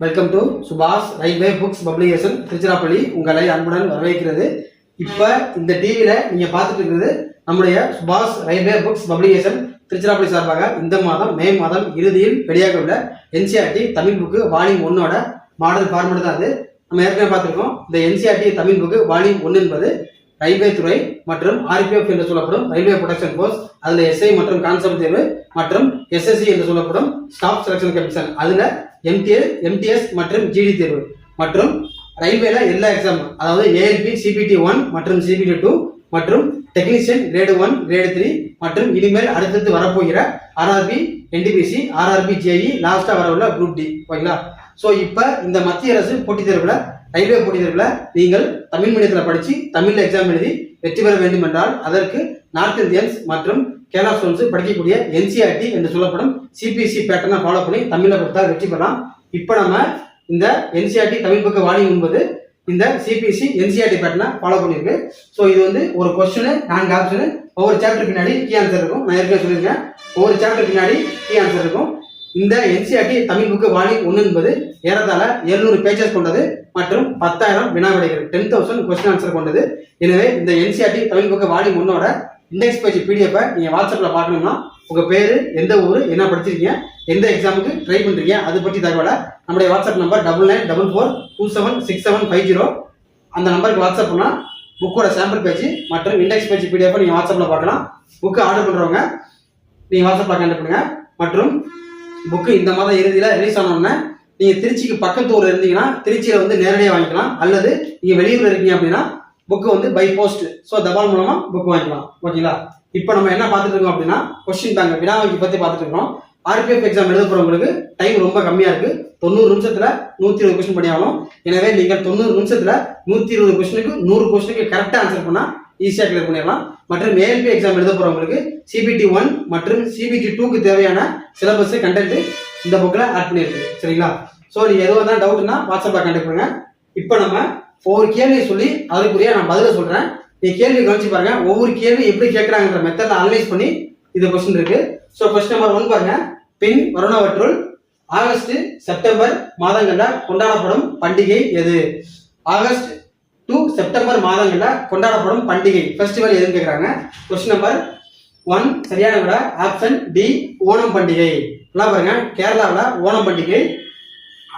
Welcome to சுபாஷ் railway books publication Tiruchirappalli உங்களை அன்புடன் வரவேற்கிறது. இப்போ இந்த டிவியில் நீங்கள் பார்த்துட்டு இருக்கிறது நம்முடைய சுபாஷ் ரயில்வே புக்ஸ் பப்ளிகேஷன் திருச்சிராப்பள்ளி சார்பாக இந்த மாதம் மே மாதம் இறுதியில் வெளியாக உள்ள என்சிஆர்டி தமிழ் புக்கு வால்யூம் ஒன்னோட மாடல் ஃபார்மெட் தான் அது. நம்ம ஏற்கனவே பார்த்துருக்கோம். இந்த என்சிஆர்டி தமிழ் புக்கு வால்யூம் ஒன்று என்பது ரயில்வே துறை மற்றும் ஆர்பிஎஃப் என்று சொல்லப்படும் ரயில்வே ப்ரொடக்ஷன் கோர்ஸ் அதில் எஸ்ஐ மற்றும் கான்செப்ட் தேர்வு மற்றும் எஸ்எஸ்சி என்று சொல்லப்படும் ஸ்டாஃப் செலக்ஷன் கமிஷன் அதில் எம்டிஎல் எம்டிஎஸ் மற்றும் ஜிடி தேர்வு. மற்றும் ரயில்வேல எல்லா எக்ஸாம் அதாவது ஏஎல்பி சிபிடி ஒன் மற்றும் சிபிடி டூ மற்றும் technician grade one grade three மற்றும் இனிமேல் அடுத்தடுத்து வரப்போகிற ஆர்ஆர்பி என்டிபிசி ஆர்ஆர்பி ஜேஇ லாஸ்டா வரவுள்ள குரூப் டி ஓகேங்களா ஸோ இப்போ இந்த மத்திய அரசு போட்டித் தேர்வில் ரயில்வே போட்டித் தேர்வில் நீங்கள் தமிழ் மீடியத்தில் படித்து தமிழில் எக்ஸாம் எழுதி வெற்றி பெற வேண்டும் என்றால் அதற்கு நார்த் இந்தியன்ஸ் மற்றும் கேரளா ஸ்டூடெண்ட்ஸ் படிக்கக்கூடிய என்சிஆர்டி என்று சொல்லப்படும் சிபிஎஸ்சி பேட்டர்னை ஃபாலோ பண்ணி தமிழை கொடுத்தா வெற்றி பெறலாம். இப்போ நம்ம இந்த என்சிஆர்டி தமிழ் பக்க வால்யூம் என்பது இந்த சிபிஎஸ்சி என்சிஆர்டி பேட்டர்னை ஃபாலோ பண்ணியிருக்கு ஸோ இது வந்து ஒரு கொஸ்டின் நான்கு ஆப்ஷனு ஒவ்வொரு சாப்டர் பின்னாடி கீ ஆன்சர் இருக்கும். நான் ஏற்கனவே சொல்லியிருக்கேன் ஒவ்வொரு சாப்டர் பின்னாடி கீ ஆன்சர் இருக்கும். இந்த என்சிஆர்டி தமிழ் புக்கு வால்யூம் ஒன்று என்பது ஏறத்தாழ எழுநூறு பேஜஸ் கொண்டது மற்றும் பத்தாயிரம் வினா விடைகள் டென் தௌசண்ட் கொஸ்டின் ஆன்சர் கொண்டது. எனவே இந்த என்சிஆர்டி தமிழ் புக்கு வால்யூம் ஒன்னோட இண்டெக்ஸ் பேஜ் பிடிஎஃப் நீங்கள் வாட்ஸ்அப்பில் பார்க்கணும்னா உங்கள் பேர் எந்த ஊர் என்ன படிச்சிருக்கீங்க எந்த எக்ஸாமுக்கு ட்ரை பண்ணுறீங்க அது பற்றி தகவலை நம்முடைய WhatsApp number double nine double four two seven six seven five zero அந்த நம்பருக்கு வாட்ஸ்அப் பண்ணால் புக்கோட சாம்பிள் பேஜ் மற்றும் இண்டெக்ஸ் பேஜ் பிடிஎஃப் நீங்கள் வாட்ஸ்அப்பில் பார்க்கலாம். புக்கு ஆர்டர் பண்ணுறவங்க நீங்கள் வாட்ஸ்அப்பில் கான்டாக்ட் பண்ணுங்கள் மற்றும் புக்கு இந்த மாதம் இறுதியில் ரிலீஸ் ஆனோடனே நீங்கள் திருச்சிக்கு பக்கத்து ஊரில் இருந்தீங்கன்னா திருச்சியில் வந்து நேரடியாக வாங்கிக்கலாம். அல்லது நீங்கள் வெளியூரில் இருக்கீங்க அப்படின்னா புக்கு வந்து பை போஸ்ட் ஸோ தபால் மூலமா புக் வாங்கிக்கலாம். ஓகேங்களா இப்போ நம்ம என்ன பார்த்துட்டு இருக்கோம் அப்படின்னா கொஸ்டின் தாங்க வினா வங்கி பத்தி பார்த்துட்டு இருக்கோம் ஆர்பிஎஃப் எக்ஸாம் எழுத போறவங்களுக்கு டைம் ரொம்ப கம்மியா இருக்கு. தொண்ணூறு நிமிஷத்துல நூத்தி இருபது கொஸ்டின் பண்ணி எனவே நீங்கள் தொண்ணூறு நிமிஷத்துல நூத்தி இருபது கொஸ்டினுக்கு நூறு கொஸ்டினுக்கு கரெக்டா ஆன்சர் பண்ணா ஈஸியா கிளியர் பண்ணிடலாம். மற்றும் ஏஎல்பி எக்ஸாம் எழுத போறவங்களுக்கு சிபிடி ஒன் மற்றும் சிபிடி டூக்கு தேவையான சிலபஸ் கண்டென்ட் இந்த புக்கில் ஆட் பண்ணியிருக்கு. சரிங்களா? ஸோ நீங்க எதுவும் தான் டவுட்னா வாட்ஸ்அப்ல கான்டாக்ட் இப்போ நம்ம ஒவ்வொரு கேள்வியை சொல்லி அதுக்குரிய நான் பதில சொல்றேன். நீ கேள்வி கவனிச்சு பாருங்க. ஒவ்வொரு கேள்வி எப்படி கேட்கறாங்கன்ற மெத்தட்ல அனலைஸ் பண்ணி இது கொஸ்டின் இருக்கு. ஸோ கொஸ்டின் நம்பர் ஒன் பாருங்க. பின் வருணவற்றுள் ஆகஸ்ட் செப்டம்பர் மாதங்களில் கொண்டாடப்படும் பண்டிகை எது? ஆகஸ்ட் டு செப்டம்பர் மாதங்களில் கொண்டாடப்படும் பண்டிகை. ஃபெஸ்டிவல் எதுன்னு கேட்குறாங்க கொஸ்டின் நம்பர் ஒன் சரியான விட ஆப்ஷன் டி ஓணம் பண்டிகை. நல்லா பாருங்க. கேரளாவில் ஓணம் பண்டிகை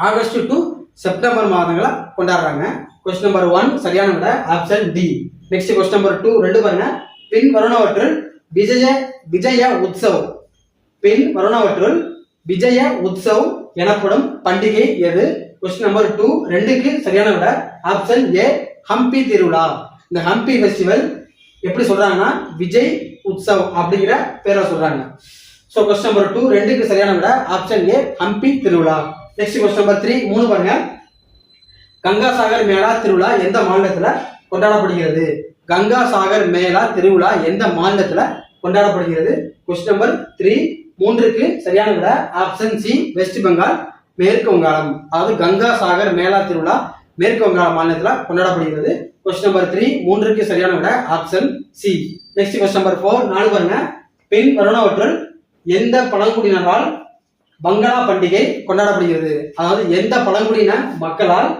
ஆகஸ்ட் டு செப்டம்பர் மாதங்களில் கொண்டாடுறாங்க. கொஸ்டின் நம்பர் ஒன் சரியான விட option D next question number two ரெண்டு பாருங்க. பின் வருணவற்றுள் விஜய விஜய உற்சவ் பின் வருணவற்றுள் விஜய உற்சவ் எனப்படும் பண்டிகை எது? கொஸ்டின் நம்பர் டூ ரெண்டுக்கு சரியான விட ஆப்ஷன் ஏ ஹம்பி திருவிழா இந்த ஹம்பி ஃபெஸ்டிவல் எப்படி சொல்றாங்கன்னா விஜய் உற்சவ் அப்படிங்கிற பேரை சொல்றாங்க. ஸோ கொஸ்டின் நம்பர் டூ ரெண்டுக்கு சரியான விட ஆப்ஷன் ஏ ஹம்பி திருவிழா நெக்ஸ்ட் கொஸ்டின் நம்பர் த்ரீ மூணு பாருங்க. கங்கா சாகர் மேளா திருவிழா எந்த மாநிலத்துல கொண்டாடப்படுகிறது? கங்கா சாகர் மேளா திருவிழா எந்த மாநிலத்துல கொண்டாடப்படுகிறது? கொஸ்டின் நம்பர் த்ரீ மூன்றுக்கு சரியான விட ஆப்ஷன் சி வெஸ்ட் பெங்கால் மேற்கு வங்காளம். அதாவது கங்கா சாகர் மேளா திருவிழா மேற்கு வங்காள மாநிலத்துல கொண்டாடப்படுகிறது. கொஸ்டின் நம்பர் த்ரீ மூன்றுக்கு சரியான விட option C next question number four நாலு பாருங்க. பின் வருணவற்றுள் எந்த பழங்குடியினரால் பங்களா பண்டிகை கொண்டாடப்படுகிறது? அதாவது எந்த பழங்குடியின மக்களால்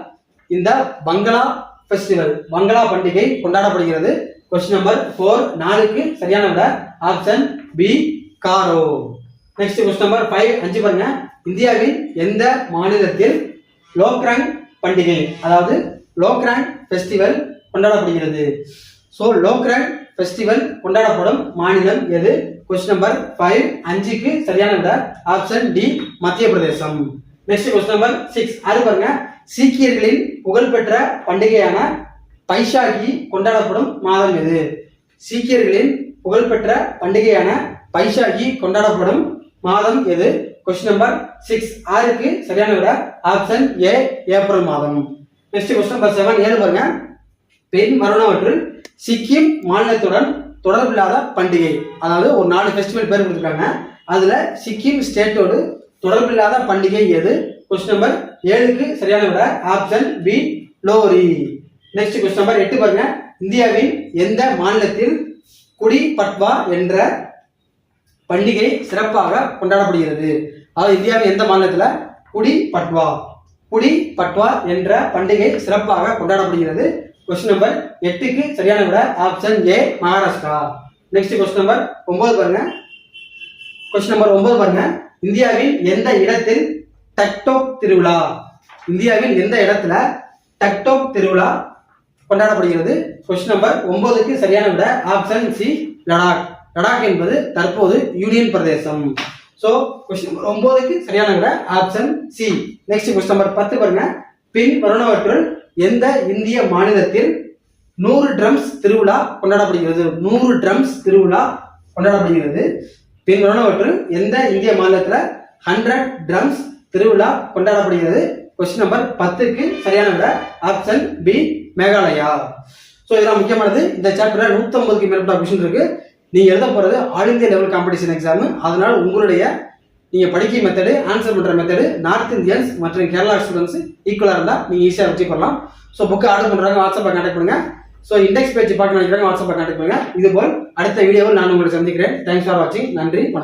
இந்த பங்களா ஃபெஸ்டிவல் பங்களா பண்டிகை கொண்டாடப்படுகிறது. கொஸ்டின் நம்பர் ஃபோர் நாலுக்கு சரியான விட. ஆப்ஷன் பி காரோ. நெக்ஸ்ட் கொஸ்டின் நம்பர் ஃபைவ் அஞ்சு பாருங்க. இந்தியாவின் எந்த மாநிலத்தில் லோக்ராங் பண்டிகை அதாவது லோக்ராங் ஃபெஸ்டிவல் கொண்டாடப்படுகிறது? ஸோ லோக்ராங் ஃபெஸ்டிவல் கொண்டாடப்படும் மாநிலம் எது? கொஸ்டின் நம்பர் ஃபைவ் அஞ்சுக்கு சரியான விட. ஆப்ஷன் டி மத்திய பிரதேசம் நெக்ஸ்ட் கொஸ்டின் நம்பர் சிக்ஸ் அது பாருங்க. சீக்கியர்களின் புகழ்பெற்ற பண்டிகையான பைசாகி கொண்டாடப்படும் மாதம் எது? சீக்கியர்களின் புகழ்பெற்ற பண்டிகையான பைசாகி கொண்டாடப்படும் மாதம் எது? கொஸ்டின் நம்பர் சிக்ஸ் ஆறுக்கு சரியான விட ஆப்ஷன் ஏ ஏப்ரல் மாதம். நெக்ஸ்ட் கொஸ்டின் நம்பர் செவன் ஏழு பாருங்க. பெண் மரணவற்றில் சிக்கிம் மாநிலத்துடன் தொடர்பில்லாத பண்டிகை. அதாவது ஒரு நாலு ஃபெஸ்டிவல் பேர் கொடுத்துருக்காங்க. அதுல சிக்கிம் ஸ்டேட்டோடு தொடர்பில்லாத பண்டிகை எது? கொஸ்டின் நம்பர் ஏழுக்கு சரியான விட option B Lohri next question number எட்டு பாருங்க. இந்தியாவின் எந்த மாநிலத்தில் குடி பட்வா என்ற பண்டிகை சிறப்பாக கொண்டாடப்படுகிறது? அதாவது இந்தியாவின் எந்த மாநிலத்தில்? குடி பட்வா குடி பட்வா என்ற பண்டிகை சிறப்பாக கொண்டாடப்படுகிறது. கொஸ்டின் நம்பர் எட்டுக்கு சரியான விட option A Maharashtra. Next question number ஒன்பது பாருங்க. கொஸ்டின் நம்பர் ஒன்பது பாருங்க. இந்தியாவில் எந்த இடத்தில் டக்டோக் திருவிழா? இந்தியாவில் எந்த இடத்துல டக்டோக் திருவிழா கொண்டாடப்படுகிறது? கொஸ்டின் நம்பர் ஒன்பதுக்கு சரியான விட ஆப்ஷன் சி லடாக். லடாக் என்பது தற்போது யூனியன் பிரதேசம். ஸோ கொஸ்டின் நம்பர் ஒன்பதுக்கு சரியான விட option C next question number பத்து பாருங்க. பின் வருணவற்றுள் எந்த இந்திய மாநிலத்தில் நூறு ட்ரம்ஸ் திருவிழா கொண்டாடப்படுகிறது? நூறு ட்ரம்ஸ் திருவிழா கொண்டாடப்படுகிறது. பின் எந்த இந்திய மாநிலத்தில் ஹண்ட்ரட் ட்ரம்ஸ் திருவிழா கொண்டாடப்படுகிறது? கொஸ்டின் நம்பர் பத்துக்கு சரியான விட ஆப்ஷன் பி மேகாலயா. ஸோ இதெல்லாம் முக்கியமானது. இந்த சாப்டரில் நூற்றம்பதுக்கு மேற்பட்ட கொஸ்டின் இருக்கு. நீங்கள் எழுத போகிறது all India level competition exam அதனால் உங்களுடைய நீங்கள் படிக்க மெத்தடு ஆன்சர் பண்ணுற மெத்தடு நார்த் இந்தியன்ஸ் மற்றும் கேரளா ஸ்டூடெண்ட்ஸ் ஈக்குவலாக இருந்தால் நீங்கள் ஈஸியாக வச்சு பண்ணலாம் ஸோ புக்கு ஆர்டர் பண்ணுறாங்க வாட்ஸ்அப்பில் கான்டாக்ட் பண்ணுங்கள் ஸோ இண்டெக்ஸ் பேஜ் பார்க்க நினைக்கிறேன் வாட்ஸ்அப் கான்டாக்ட் பண்ணுங்க இதுபோல் அடுத்த வீடியோவில் நான் உங்களை சந்திக்கிறேன். தேங்க்ஸ் ஃபார் வாட்சிங் நன்றி.